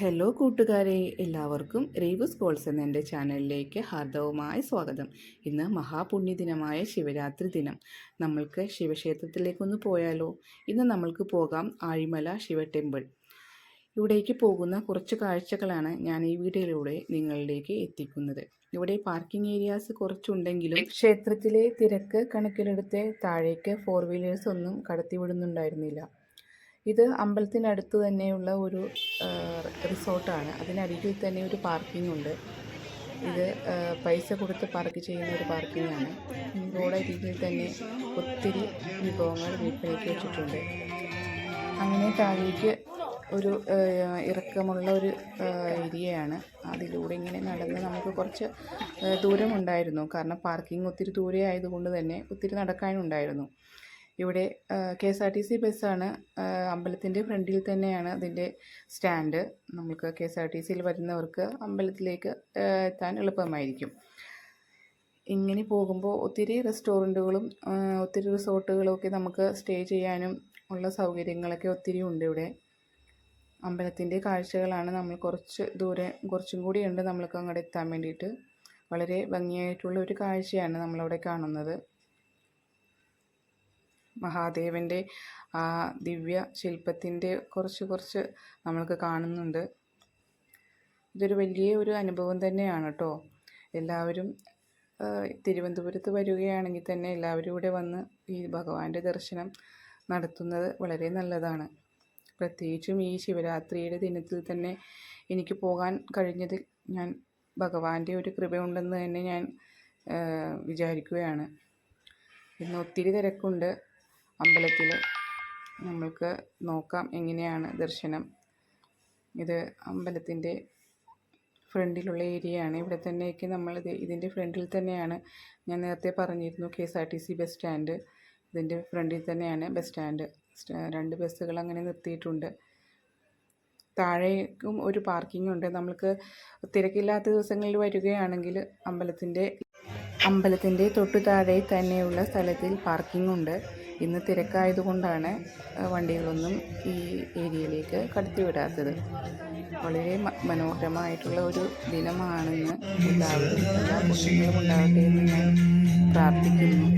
Hello കൂട്ടുകാരെ. എല്ലാവർക്കും Reeves calls എന്ന എന്റെ ചാനലിലേക്ക് ഹാർദവുമായ സ്വാഗതം. ഇന്ന് മഹാപുണ്യദിനമായ ശിവരാത്രി ദിനം. നമ്മൾക്ക് ശിവക്ഷേത്രത്തിലേക്കൊന്ന് പോയാലോ? ഇന്ന് നമ്മൾക്ക് പോകാം ആഴിമല ശിവ ടെമ്പിൾ. ഇവിടേക്ക് പോകുന്ന കുറച്ച് കാഴ്ചകളാണ് ഞാൻ ഈ വീഡിയോയിലൂടെ നിങ്ങളിലേക്ക് എത്തിക്കുന്നത്. ഇവിടെ പാർക്കിംഗ് ഏരിയാസ് കുറച്ചുണ്ടെങ്കിലും ക്ഷേത്രത്തിലെ തിരക്ക് കണക്കിലെടുത്ത് താഴേക്ക് ഫോർ വീലേഴ്സ് ഒന്നും കടത്തിവിടുന്നുണ്ടായിരുന്നില്ല. ഇത് അമ്പലത്തിനടുത്ത് തന്നെയുള്ള ഒരു റിസോർട്ടാണ്. അതിനരികിൽ തന്നെ ഒരു പാർക്കിംഗ് ഉണ്ട് ഇത് പൈസ കൊടുത്ത് പാർക്ക് ചെയ്യുന്ന ഒരു പാർക്കിംഗാണ് റോഡരികിൽ തന്നെ ഒത്തിരി വിഭവങ്ങൾ വിൽപ്പനയ്ക്ക് വെച്ചിട്ടുണ്ട്. അങ്ങനെ താഴേക്ക് ഒരു ഇറക്കമുള്ള ഒരു ഏരിയയാണ്. അതിലൂടെ ഇങ്ങനെ നടന്ന് നമുക്ക് കുറച്ച് ദൂരമുണ്ടായിരുന്നു. കാരണം പാർക്കിംഗ് ഒത്തിരി ദൂരെ ആയതുകൊണ്ട് തന്നെ ഒത്തിരി നടക്കാനുണ്ടായിരുന്നു. ഇവിടെ K S R T C ബസ്സാണ്. അമ്പലത്തിന്റെ ഫ്രണ്ടിൽ തന്നെയാണ് അതിന്റെ സ്റ്റാൻഡ്. നമുക്ക് കെ എസ് ആർ ടി സിയിൽ വരുന്നവർക്ക് അമ്പലത്തിലേക്ക് എത്താൻ എളുപ്പമായിരിക്കും. ഇങ്ങനെ പോകുമ്പോൾ ഒത്തിരി റെസ്റ്റോറന്റുകളും ഒത്തിരി റിസോർട്ടുകളൊക്കെ നമുക്ക് സ്റ്റേ ചെയ്യാനും ഉള്ള സൗകര്യങ്ങളൊക്കെ ഒത്തിരി ഉണ്ട് ഇവിടെ. അമ്പലത്തിന്റെ കാഴ്ചകളാണ് നമ്മൾ കുറച്ച് ദൂരെ കുറച്ചും കൂടി ഉണ്ട് നമ്മൾക്ക് അങ്ങോട്ട് എത്താൻ വേണ്ടിയിട്ട്. വളരെ ഭംഗിയായിട്ടുള്ള ഒരു കാഴ്ചയാണ് നമ്മളവിടെ കാണുന്നത്. മഹാദേവന്റെ ആ ദിവ്യ ശില്പത്തിന്റെ കുറച്ച് കുറച്ച് നമ്മൾക്ക് കാണുന്നുണ്ട്. ഇതൊരു വലിയ ഒരു അനുഭവം തന്നെയാണ് കേട്ടോ എല്ലാവരും തിരുവനന്തപുരത്ത് വരികയാണെങ്കിൽ തന്നെ എല്ലാവരും ഇവിടെ വന്ന് ഈ ഭഗവാന്റെ ദർശനം നടത്തുന്നത് വളരെ നല്ലതാണ്. പ്രത്യേകിച്ചും ഈ ശിവരാത്രിയുടെ ദിനത്തിൽ തന്നെ എനിക്ക് പോകാൻ കഴിഞ്ഞതിൽ ഞാൻ ഭഗവാന്റെ ഒരു കൃപയുണ്ടെന്ന് തന്നെ ഞാൻ വിചാരിക്കുകയാണ്. ഇന്ന് ഒത്തിരി തിരക്കുണ്ട്. അമ്പലത്തിൽ നമ്മൾക്ക് നോക്കാം എങ്ങനെയാണ് ദർശനം. ഇത് അമ്പലത്തിന്റെ ഫ്രണ്ടിലുള്ള ഏരിയയാണ്. ഇവിടെ തന്നെയൊക്കെ നമ്മൾ ഇത് ഇതിന്റെ ഫ്രണ്ടിൽ തന്നെയാണ്. ഞാൻ നേരത്തെ പറഞ്ഞിരുന്നു K S R T C bus stand. ഇതിന്റെ ഫ്രണ്ടിൽ തന്നെയാണ് ബസ് സ്റ്റാൻഡ്. രണ്ട് ബസ്സുകൾ അങ്ങനെ നിർത്തിയിട്ടുണ്ട്. താഴേക്കും ഒരു പാർക്കിംഗ് ഉണ്ട്. നമ്മൾക്ക് തിരക്കില്ലാത്ത ദിവസങ്ങളിൽ വരികയാണെങ്കിൽ അമ്പലത്തിന്റെ അമ്പലത്തിന്റെ തൊട്ടു താഴെ തന്നെയുള്ള സ്ഥലത്തിൽ പാർക്കിംഗ് ഉണ്ട്. ഇന്ന് തിരക്കായതുകൊണ്ടാണ് വണ്ടികളൊന്നും ഈ ഏരിയയിലേക്ക് കടത്തിവിടാത്തത്. വളരെ മനോഹരമായിട്ടുള്ള ഒരു ദിനമാണെന്ന് എല്ലാവരും എല്ലാ ഉണ്ടാവട്ടെ എന്ന് ഞാൻ പ്രാർത്ഥിക്കുന്നു.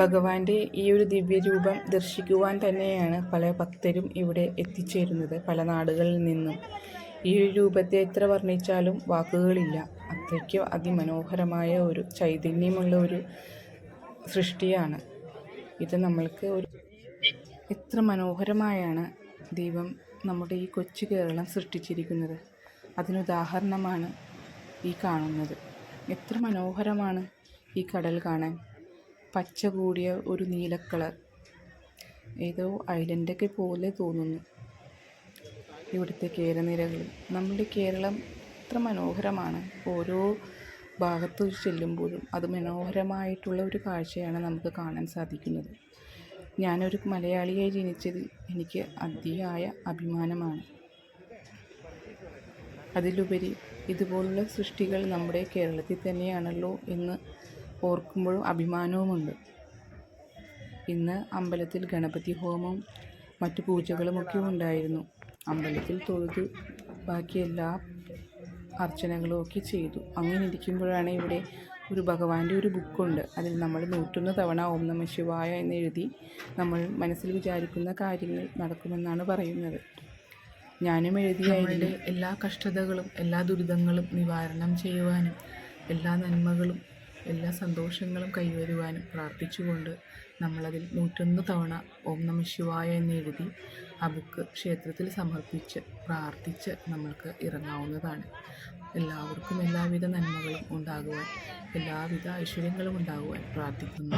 ഭഗവാന്റെ ഈ ഒരു ദിവ്യരൂപം ദർശിക്കുവാൻ തന്നെയാണ് പല ഭക്തരും ഇവിടെ എത്തിച്ചേരുന്നത് പല നാടുകളിൽ നിന്നും. ഈ രൂപത്തെ എത്ര വർണിച്ചാലും വാക്കുകളില്ല. അത്രയ്ക്ക് അതിമനോഹരമായ ഒരു ചൈതന്യമുള്ള ഒരു സൃഷ്ടിയാണ്. ഇത് നമ്മൾക്ക് ഒരു എത്ര മനോഹരമായാണ് ദൈവം നമ്മുടെ ഈ കൊച്ചു കേരളം സൃഷ്ടിച്ചിരിക്കുന്നത്. അതിനുദാഹരണമാണ് ഈ കാണുന്നത്. എത്ര മനോഹരമാണ് ഈ കടൽ കാണാൻ. പച്ച കൂടിയ ഒരു നീലക്കളർ ഏതോ ഐലൻഡൊക്കെ പോലെ തോന്നുന്നു. ഇവിടുത്തെ കേരനിരകൾ. നമ്മുടെ കേരളം എത്ര മനോഹരമാണ്. ഓരോ ഭാഗത്ത് ചെല്ലുമ്പോഴും അത് മനോഹരമായിട്ടുള്ള ഒരു കാഴ്ചയാണ് നമുക്ക് കാണാൻ സാധിക്കുന്നത്. ഞാനൊരു മലയാളിയായി ജനിച്ചത് എനിക്ക് അതിയായ അഭിമാനമാണ്. അതിലുപരി ഇതുപോലുള്ള സൃഷ്ടികൾ നമ്മുടെ കേരളത്തിൽ തന്നെയാണല്ലോ എന്ന് ഓർക്കുമ്പോഴും അഭിമാനവുമുണ്ട്. ഇന്ന് അമ്പലത്തിൽ ഗണപതി ഹോമം മറ്റു പൂജകളുമൊക്കെ ഉണ്ടായിരുന്നു. അമ്പലത്തിൽ തൊഴുത്. ബാക്കി എല്ലാ അർച്ചനകളും ഒക്കെ ചെയ്തു. അങ്ങനെ ഇരിക്കുമ്പോഴാണ് ഇവിടെ ഒരു ഭഗവാന്റെ ഒരു ബുക്കുണ്ട്. അതിൽ നമ്മൾ നൂറ്റൊന്ന് തവണ ഓം നമ ശിവായ എന്ന് എഴുതി നമ്മൾ മനസ്സിൽ വിചാരിക്കുന്ന കാര്യങ്ങൾ നടക്കുമെന്നാണ് പറയുന്നത്. ഞാനും എഴുതിയായിട്ട് എല്ലാ കഷ്ടതകളും എല്ലാ ദുരിതങ്ങളും നിവാരണം ചെയ്യുവാനും എല്ലാ നന്മകളും എല്ലാ സന്തോഷങ്ങളും കൈവരുവാനും പ്രാർത്ഥിച്ചുകൊണ്ട് നമ്മളതിൽ നൂറ്റൊന്ന് തവണ ഓം നമ ശിവായ എന്നെഴുതി ആ ബുക്ക് ക്ഷേത്രത്തിൽ സമർപ്പിച്ച് പ്രാർത്ഥിച്ച് നമ്മൾക്ക് ഇറങ്ങാവുന്നതാണ്. എല്ലാവർക്കും എല്ലാവിധ നന്മകളും ഉണ്ടാകുവാൻ എല്ലാവിധ ഐശ്വര്യങ്ങളും ഉണ്ടാകുവാൻ പ്രാർത്ഥിക്കുന്നു.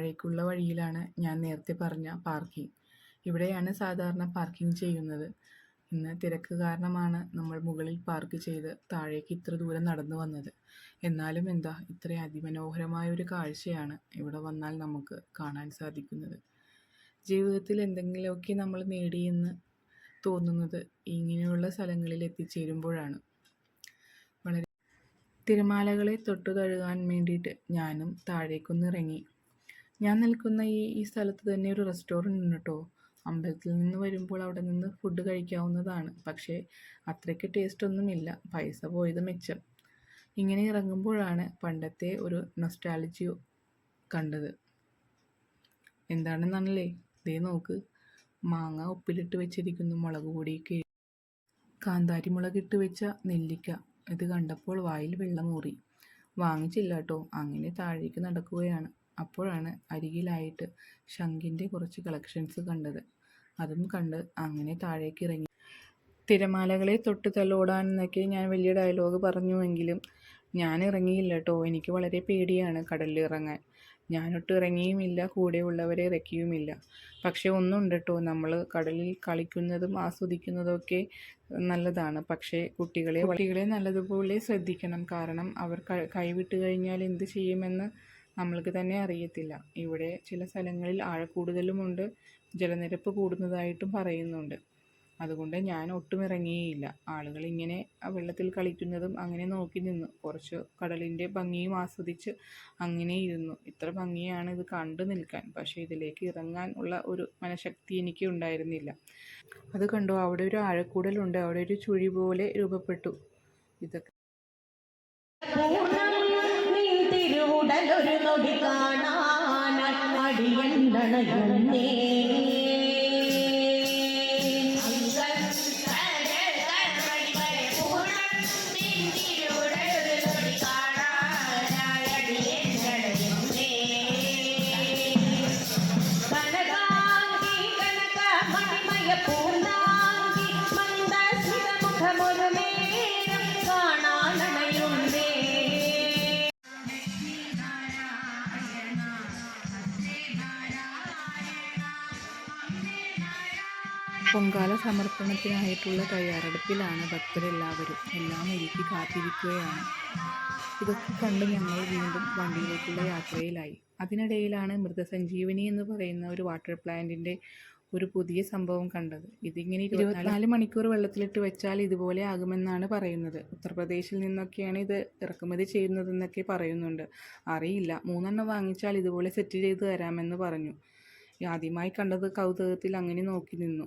താഴേക്കുള്ള വഴിയിലാണ് ഞാൻ നേരത്തെ പറഞ്ഞ പാർക്കിംഗ്. ഇവിടെയാണ് സാധാരണ പാർക്കിംഗ് ചെയ്യുന്നത്. ഇന്ന് തിരക്ക് കാരണമാണ് നമ്മൾ മുകളിൽ പാർക്ക് ചെയ്ത് താഴേക്ക് ഇത്ര ദൂരം നടന്നു വന്നത്. എന്നാലും എന്താ ഇത്ര അതിമനോഹരമായ ഒരു കാഴ്ചയാണ് ഇവിടെ വന്നാൽ നമുക്ക് കാണാൻ സാധിക്കുന്നത്. ജീവിതത്തിൽ എന്തെങ്കിലുമൊക്കെ നമ്മൾ നേടിയെന്ന് തോന്നുന്നത് ഇങ്ങനെയുള്ള സ്ഥലങ്ങളിൽ എത്തിച്ചേരുമ്പോഴാണ്. വളരെ തിരമാലകളെ തൊട്ടു തഴുകാൻ വേണ്ടിയിട്ട് ഞാനും താഴേക്കൊന്നിറങ്ങി ഞാൻ നിൽക്കുന്ന ഈ ഈ സ്ഥലത്ത് തന്നെ ഒരു റെസ്റ്റോറന്റ് ഉണ്ട് കേട്ടോ അമ്പലത്തിൽ നിന്ന് വരുമ്പോൾ അവിടെ നിന്ന് ഫുഡ് കഴിക്കാവുന്നതാണ്. പക്ഷേ അത്രയ്ക്ക് ടേസ്റ്റ് ഒന്നുമില്ല പൈസ പോയത് മെച്ചം. ഇങ്ങനെ ഇറങ്ങുമ്പോഴാണ് പണ്ടത്തെ ഒരു നൊസ്റ്റാലജി കണ്ടത്. എന്താണെന്നാണല്ലേ ദേ നോക്ക്. മാങ്ങ ഉപ്പിലിട്ട് വെച്ചിരിക്കുന്നു. മുളക് പൊടിയൊക്കെ കാന്താരി മുളകിട്ട് വെച്ച നെല്ലിക്ക. ഇത് കണ്ടപ്പോൾ വായിൽ വെള്ളമൂറി വാങ്ങിച്ചില്ല കേട്ടോ അങ്ങനെ താഴേക്ക് നടക്കുകയാണ്. അപ്പോഴാണ് അരികിലായിട്ട് ശംഖിന്റെ കുറച്ച് കളക്ഷൻസ് കണ്ടത്. അതും കണ്ട് അങ്ങനെ താഴേക്ക് ഇറങ്ങി. തിരമാലകളെ തൊട്ട് തലോടാൻ എന്നൊക്കെ ഞാൻ വലിയ ഡയലോഗ് പറഞ്ഞുവെങ്കിലും ഞാൻ ഇറങ്ങിയില്ല കേട്ടോ എനിക്ക് വളരെ പേടിയാണ് കടലിൽ ഇറങ്ങാൻ. ഞാനൊട്ട് ഇറങ്ങിയുമില്ല കൂടെയുള്ളവരെ ഇറക്കിയുമില്ല. പക്ഷേ ഒന്നുണ്ട് കേട്ടോ നമ്മൾ കടലിൽ കളിക്കുന്നതും ആസ്വദിക്കുന്നതും ഒക്കെ നല്ലതാണ്. പക്ഷേ കുട്ടികളെ കുട്ടികളെ നല്ലതുപോലെ ശ്രദ്ധിക്കണം. കാരണം അവർ കൈവിട്ട് കഴിഞ്ഞാൽ എന്ത് ചെയ്യുമെന്ന് നമ്മൾക്ക് തന്നെ അറിയത്തില്ല. ഇവിടെ ചില സ്ഥലങ്ങളിൽ ആഴക്കൂടുതലുമുണ്ട്. ജലനിരപ്പ് കൂടുന്നതായിട്ടും പറയുന്നുണ്ട്. അതുകൊണ്ട് ഞാൻ ഒട്ടും ഇറങ്ങിയില്ല ആളുകൾ ഇങ്ങനെ വെള്ളത്തിൽ കളിക്കുന്നതും അങ്ങനെ നോക്കി നിന്നു. കുറച്ച് കടലിന്റെ ഭംഗിയും ആസ്വദിച്ച് അങ്ങനെ ഇരുന്നു. ഇത്ര ഭംഗിയാണ് ഇത് കണ്ടു നിൽക്കാൻ. പക്ഷേ ഇതിലേക്ക് ഇറങ്ങാൻ ഉള്ള ഒരു മനഃശക്തി എനിക്ക് ഉണ്ടായിരുന്നില്ല. അത് കണ്ടു അവിടെ ഒരു ആഴക്കൂടലുണ്ട്. അവിടെ ഒരു ചുഴി പോലെ രൂപപ്പെട്ടു. ഇതൊക്കെ காணான அடியந்தன പൊങ്കാല സമർപ്പണത്തിനായിട്ടുള്ള തയ്യാറെടുപ്പിലാണ് ഭക്തരെല്ലാവരും എല്ലാം ഒരുക്കി കാത്തിരിക്കുകയാണ്. ഇതൊക്കെ കണ്ട് ഞങ്ങൾ വീണ്ടും വണ്ടിയിലേക്കുള്ള യാത്രയിലായി. അതിനിടയിലാണ് മൃതസഞ്ജീവനി എന്ന് പറയുന്ന ഒരു വാട്ടർ പ്ലാന്റിന്റെ ഒരു പുതിയ സംഭവം കണ്ടത്. ഇതിങ്ങനെ ഇരുപത്തിനാല് മണിക്കൂർ വെള്ളത്തിലിട്ട് വെച്ചാൽ ഇതുപോലെ ആകുമെന്നാണ് പറയുന്നത്. ഉത്തർപ്രദേശിൽ നിന്നൊക്കെയാണ് ഇത് ഇറക്കുമതി ചെയ്യുന്നതെന്നൊക്കെ പറയുന്നുണ്ട്. അറിയില്ല. മൂന്നെണ്ണം വാങ്ങിച്ചാൽ ഇതുപോലെ സെറ്റ് ചെയ്ത് തരാമെന്ന് പറഞ്ഞു. ആദ്യമായി കണ്ടത് കൗതുകത്തിൽ അങ്ങനെ നോക്കി നിന്നു.